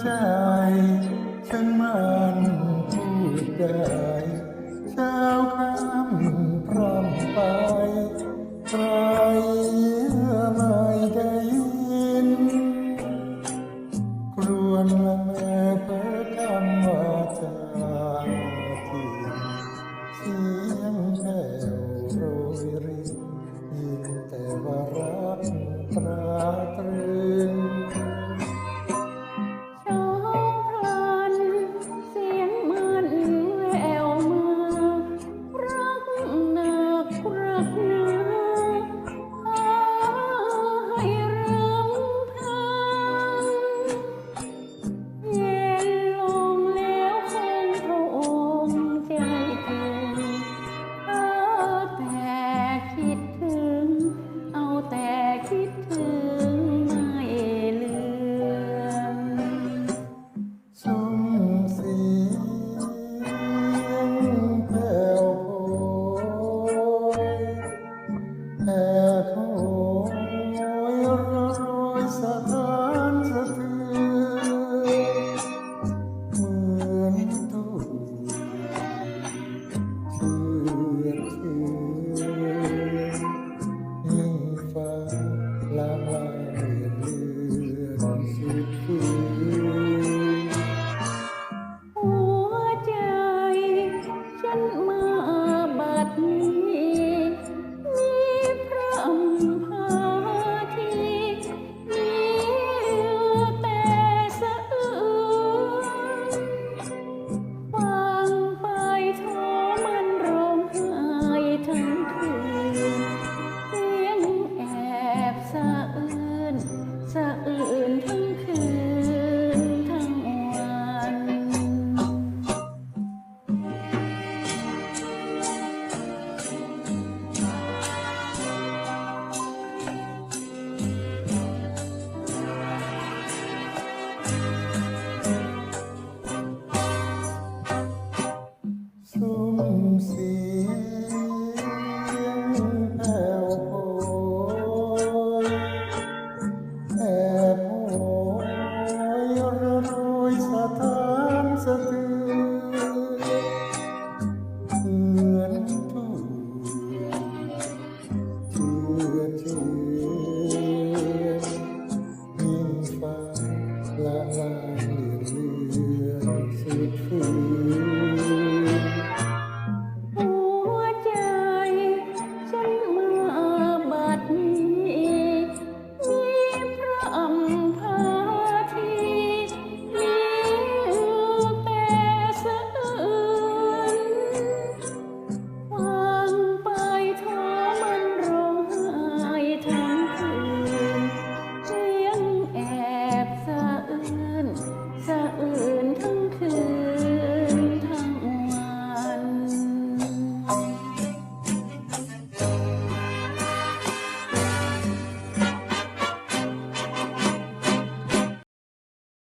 ใจฉันมันพูดได้เช้าค่ำพร่ำไปใครไม่ได้ยินครวนละแม่เพื่อคำว่าจาทินเสียงแผ่วโรยรินยินแต่ว่ารักตราตรึง at home. como um ser.